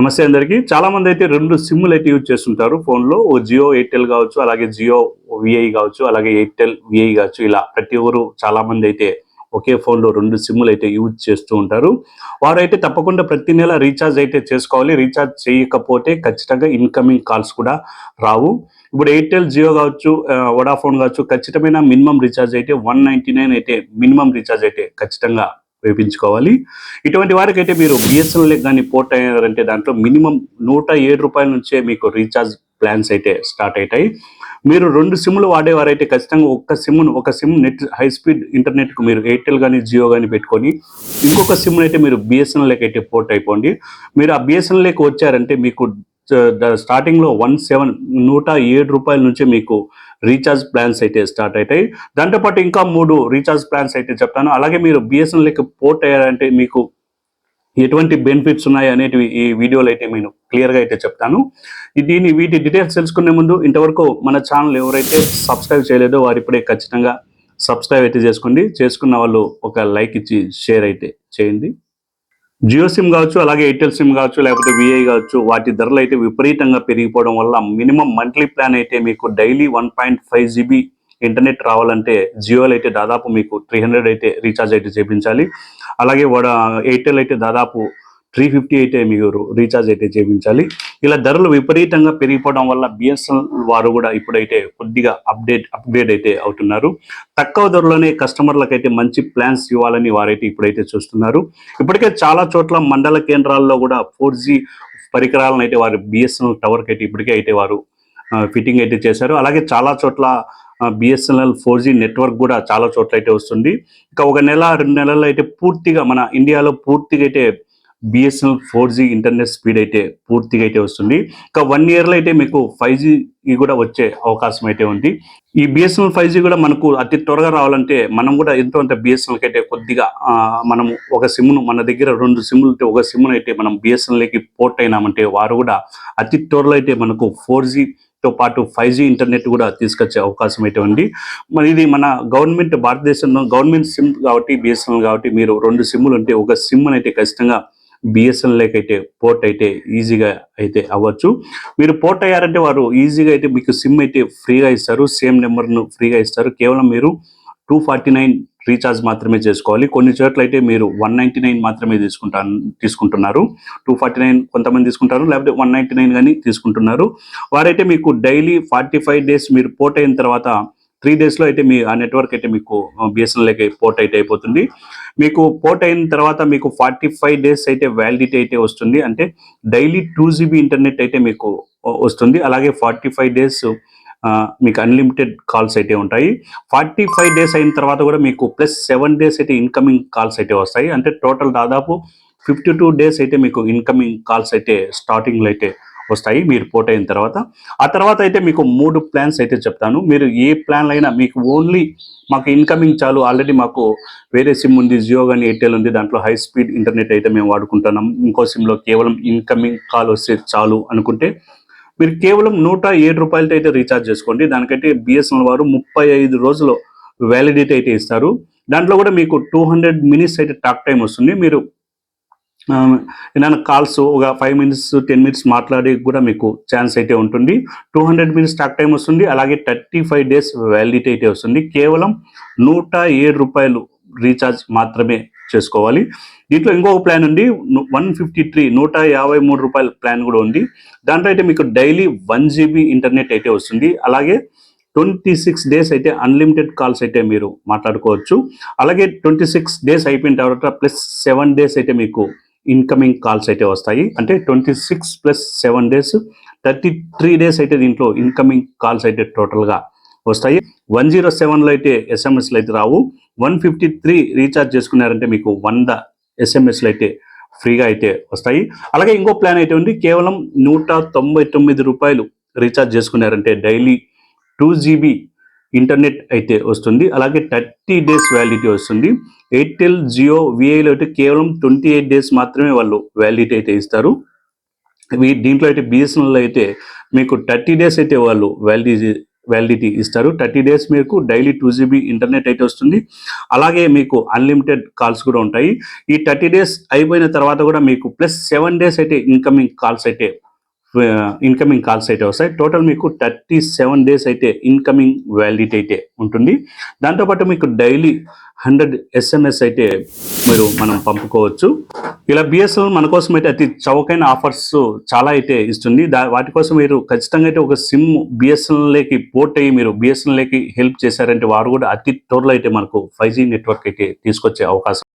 నమస్తే అందరికీ. చాలా మంది అయితే రెండు సిమ్లు అయితే యూజ్ చేస్తుంటారు. ఫోన్లో ఓ జియో ఎయిర్టెల్ కావచ్చు అలాగే జియో విఐ కావచ్చు అలాగే ఎయిర్టెల్ విఐ కావచ్చు. ఇలా ప్రతి ఒక్కరు చాలా మంది అయితే ఒకే ఫోన్లో రెండు సిమ్లు అయితే యూజ్ చేస్తూ ఉంటారు. వారైతే తప్పకుండా ప్రతి నెల రీఛార్జ్ అయితే చేసుకోవాలి. రీఛార్జ్ చేయకపోతే ఖచ్చితంగా ఇన్కమింగ్ కాల్స్ కూడా రావు. ఇప్పుడు ఎయిర్టెల్ జియో కావచ్చు వడాఫోన్ కావచ్చు ఖచ్చితమైన మినిమం రీఛార్జ్ అయితే వన్ నైన్టీ నైన్ అయితే మినిమం రీఛార్జ్ అయితే ఖచ్చితంగా వేయించుకోవాలి ఇటువంటి వారికి అయితే మీరు బిఎస్ఎన్ఎల్ కానీ పోర్ట్ అయ్యారంటే దాంట్లో మినిమం నూట ఏడు రూపాయల నుంచే మీకు రీఛార్జ్ ప్లాన్స్ అయితే స్టార్ట్ అవుతాయి మీరు రెండు సిమ్లు వాడేవారైతే ఖచ్చితంగా ఒక్క సిమ్ను ఒక సిమ్ నెట్ హై స్పీడ్ ఇంటర్నెట్కు మీరు ఎయిర్టెల్ కానీ జియో కానీ పెట్టుకొని ఇంకొక సిమ్ను అయితే మీరు బిఎస్ఎన్ఎల్కి అయితే పోర్ట్ అయిపోండి. మీరు ఆ బిఎస్ఎన్ఎల్కి వచ్చారంటే మీకు స్టార్టింగ్లో వన్ సెవెన్ నూట ఏడు రూపాయల నుంచే మీకు రీఛార్జ్ ప్లాన్స్ అయితే స్టార్ట్ అవుతాయి. దాంతోపాటు ఇంకా మూడు రీఛార్జ్ ప్లాన్స్ అయితే చెప్తాను. అలాగే మీరు బిఎస్ఎన్ఎల్కి పోర్ట్ అయ్యారంటే మీకు ఎటువంటి బెనిఫిట్స్ ఉన్నాయి అనేటివి ఈ వీడియోలో అయితే నేను క్లియర్గా అయితే చెప్తాను. దీని వీటి డీటెయిల్స్ తెలుసుకునే ముందు ఇంతవరకు మన ఛానల్ ఎవరైతే సబ్స్క్రైబ్ చేయలేదో వారు ఇప్పుడే ఖచ్చితంగా సబ్స్క్రైబ్ అయితే చేసుకోండి. చేసుకున్న వాళ్ళు ఒక లైక్ ఇచ్చి షేర్ అయితే చేయండి. జియో సిమ్ కావచ్చు అలాగే ఎయిర్టెల్ సిమ్ కావచ్చు లేకపోతే విఐ కావచ్చు వాటి ధరలు అయితే విపరీతంగా పెరిగిపోవడం వల్ల మినిమం మంత్లీ ప్లాన్ అయితే మీకు daily one point five GB internet రావాలంటే జియోలో అయితే దాదాపు మీకు త్రీ హండ్రెడ్ అయితే రీఛార్జ్ అయితే చేయించాలి అలాగే వాడ ఎయిర్టెల్ అయితే దాదాపు త్రీ ఫిఫ్టీ అయితే మీరు రీఛార్జ్ అయితే చేయించాలి. ఇలా ధరలు విపరీతంగా పెరిగిపోవడం వల్ల బిఎస్ఎన్ఎల్ వారు కూడా ఇప్పుడైతే కొద్దిగా అప్డేట్ అప్గ్రేడ్ అయితే అవుతున్నారు. తక్కువ ధరలోనే కస్టమర్లకు అయితే మంచి ప్లాన్స్ ఇవ్వాలని వారైతే ఇప్పుడైతే చూస్తున్నారు. ఇప్పటికే చాలా చోట్ల మండల కేంద్రాల్లో కూడా ఫోర్ జీ పరికరాలను అయితే వారు బిఎస్ఎన్ఎల్ టవర్కి అయితే ఇప్పటికే అయితే వారు ఫిట్టింగ్ అయితే చేశారు. అలాగే చాలా చోట్ల బిఎస్ఎన్ఎల్ ఫోర్ జీ నెట్వర్క్ కూడా చాలా చోట్ల అయితే వస్తుంది. ఇంకా ఒక నెల రెండు నెలల్లో అయితే పూర్తిగా మన ఇండియాలో పూర్తిగా అయితే BSNL four G internet speed అయితే పూర్తిగా అయితే వస్తుంది. ఇంకా వన్ ఇయర్లో అయితే మీకు ఫైవ్ జీ కూడా వచ్చే అవకాశం అయితే ఉంది. ఈ బిఎస్ఎన్ఎల్ ఫైవ్ జీ కూడా మనకు అతి త్వరగా రావాలంటే మనం కూడా ఎంతో అంత బిఎస్ఎన్ఎల్కి అయితే కొద్దిగా మనము ఒక సిమ్ను మన దగ్గర రెండు సిమ్లు ఉంటే ఒక సిమ్ను అయితే మనం బిఎస్ఎన్ఎల్కి పోర్ట్ అయినామంటే వారు కూడా అతి త్వరలో అయితే మనకు ఫోర్ జీ తో పాటు ఫైవ్ జీ ఇంటర్నెట్ కూడా తీసుకొచ్చే అవకాశం అయితే ఉంది. మరి ఇది మన గవర్నమెంట్ భారతదేశంలో గవర్నమెంట్ సిమ్ కాబట్టి బిఎస్ఎన్ఎల్ కాబట్టి మీరు రెండు సిమ్లు ఉంటే ఒక సిమ్ అయితే ఖచ్చితంగా బిఎస్ఎన్ఎల్కి అయితే పోర్ట్ అయితే ఈజీగా అయితే అవ్వచ్చు. మీరు పోర్ట్ అయ్యారంటే వారు ఈజీగా అయితే మీకు సిమ్ అయితే ఫ్రీగా ఇస్తారు. సేమ్ నెంబర్ను ఫ్రీగా ఇస్తారు. కేవలం మీరు టూ ఫార్టీ నైన్ రీఛార్జ్ మాత్రమే చేసుకోవాలి. కొన్ని చోట్ల అయితే మీరు వన్ నైంటీ నైన్ మాత్రమే తీసుకుంటాను తీసుకుంటున్నారు. టూ ఫార్టీ నైన్ కొంతమంది తీసుకుంటారు. లేకపోతే వన్ నైంటీ నైన్ కానీ తీసుకుంటున్నారు. వారైతే మీకు డైలీ ఫార్టీ ఫైవ్ డేస్ మీరు పోర్ట్ అయిన తర్వాత త్రీ డేస్లో అయితే మీ ఆ నెట్వర్క్ అయితే మీకు బిఎస్ఎన్ఎల్కి పోర్ట్ అయితే అయిపోతుంది. మీకు పోర్ట్ అయిన తర్వాత మీకు ఫార్టీ ఫైవ్ డేస్ అయితే వ్యాలిడిటీ అయితే వస్తుంది. అంటే డైలీ టూ జీబీ ఇంటర్నెట్ అయితే మీకు వస్తుంది. అలాగే ఫార్టీ ఫైవ్ డేస్ మీకు అన్లిమిటెడ్ కాల్స్ అయితే ఉంటాయి. ఫార్టీ ఫైవ్ డేస్ అయిన తర్వాత కూడా మీకు ప్లస్ సెవెన్ డేస్ అయితే ఇన్కమింగ్ కాల్స్ అయితే వస్తాయి. అంటే టోటల్ దాదాపు ఫిఫ్టీ టూ డేస్ అయితే మీకు ఇన్కమింగ్ కాల్స్ అయితే స్టార్టింగ్లో అయితే వస్తాయి మీరు పోర్ట్ అయిన తర్వాత. ఆ తర్వాత అయితే మీకు మూడు ప్లాన్స్ అయితే చెప్తాను. మీరు ఏ ప్లాన్లు అయినా మీకు ఓన్లీ మాకు ఇన్కమింగ్ చాలు. ఆల్రెడీ మాకు వేరే సిమ్ ఉంది జియో కానీ ఎయిర్టెల్ ఉంది. దాంట్లో హై స్పీడ్ ఇంటర్నెట్ అయితే మేము వాడుకుంటున్నాం. ఇంకో సిమ్లో కేవలం ఇన్కమింగ్ కాల్ వస్తే చాలు అనుకుంటే మీరు కేవలం నూట ఏడు రూపాయలతో అయితే రీఛార్జ్ చేసుకోండి. దానికైతే బిఎస్ఎన్ఎల్ వారు ముప్పై ఐదు రోజులు వ్యాలిడిటీ అయితే ఇస్తారు. దాంట్లో కూడా మీకు టూ హండ్రెడ్ మినిట్స్ అయితే టాక్ టైం వస్తుంది. మీరు ఏదైనా కాల్స్ ఒక ఫైవ్ మినిట్స్ టెన్ మినిట్స్ మాట్లాడే కూడా మీకు ఛాన్స్ అయితే ఉంటుంది. Two hundred minutes talk time వస్తుంది. అలాగే థర్టీ ఫైవ్ డేస్ వ్యాలిడిటీ అయితే వస్తుంది. కేవలం నూట ఏడు రూపాయలు రీఛార్జ్ మాత్రమే చేసుకోవాలి. దీంట్లో ఇంకొక ప్లాన్ ఉంది. వన్ ఫిఫ్టీ త్రీ నూట యాభై మూడు రూపాయల ప్లాన్ కూడా ఉంది. దాంట్లో అయితే మీకు డైలీ వన్ జీబీ ఇంటర్నెట్ అయితే వస్తుంది. అలాగే ట్వంటీ సిక్స్ డేస్ అయితే అన్లిమిటెడ్ కాల్స్ అయితే మీరు మాట్లాడుకోవచ్చు. అలాగే ట్వంటీ సిక్స్ డేస్ అయిపోయిన తర్వాత ప్లస్ సెవెన్ డేస్ అయితే మీకు ఇన్కమింగ్ కాల్స్ అయితే వస్తాయి. అంటే twenty six plus seven days thirty three days అయితే దీంట్లో ఇన్కమింగ్ కాల్స్ అయితే టోటల్గా వస్తాయి. వన్ జీరో సెవెన్లో అయితే ఎస్ఎంఎస్లు అయితే రావు. వన్ ఫిఫ్టీ త్రీ రీఛార్జ్ చేసుకున్నారంటే మీకు వంద ఎస్ఎంఎస్లు అయితే ఫ్రీగా అయితే వస్తాయి. అలాగే ఇంకో ప్లాన్ అయితే ఉంది. కేవలం నూట తొంభై తొమ్మిది రూపాయలు రీఛార్జ్ చేసుకున్నారంటే డైలీ టూ జీబీ ఇంటర్నెట్ అయితే వస్తుంది. అలాగే థర్టీ డేస్ వ్యాలిడిటీ వస్తుంది. ఎయిర్టెల్ జియో విఐలో అయితే కేవలం ట్వంటీ ఎయిట్ డేస్ మాత్రమే వాళ్ళు వ్యాలిడిటీ అయితే ఇస్తారు. వీ- దీంట్లో అయితే బిఎస్ఎన్ఎల్ అయితే మీకు థర్టీ డేస్ అయితే వాళ్ళు వ్యాలిడిటీ వ్యాలిడిటీ ఇస్తారు. థర్టీ డేస్ మీకు డైలీ టూ జీబీ ఇంటర్నెట్ అయితే వస్తుంది. అలాగే మీకు అన్లిమిటెడ్ కాల్స్ కూడా ఉంటాయి. ఈ థర్టీ డేస్ అయిపోయిన తర్వాత కూడా మీకు ప్లస్ సెవెన్ డేస్ అయితే ఇన్కమింగ్ కాల్స్ అయితే ఇన్కమింగ్ కాల్స్ అయితే వస్తాయి. టోటల్ మీకు థర్టీ సెవెన్ డేస్ అయితే ఇన్కమింగ్ వ్యాలిడిటీ అయితే ఉంటుంది. దాంతోపాటు మీకు డైలీ హండ్రెడ్ ఎస్ఎంఎస్ అయితే మీరు మనం పంపుకోవచ్చు. ఇలా బిఎస్ఎన్ఎల్ మన కోసం అయితే అతి చౌకైన ఆఫర్స్ చాలా అయితే ఇస్తుంది. దా వాటి కోసం మీరు ఖచ్చితంగా అయితే ఒక సిమ్ బిఎస్ఎన్ఎల్కి పోర్ట్ అయ్యి మీరు బిఎస్ఎన్ఎల్కి హెల్ప్ చేశారంటే వారు కూడా అతి త్వరలో అయితే మనకు ఫైవ్ జీ నెట్వర్క్ అయితే తీసుకొచ్చే అవకాశం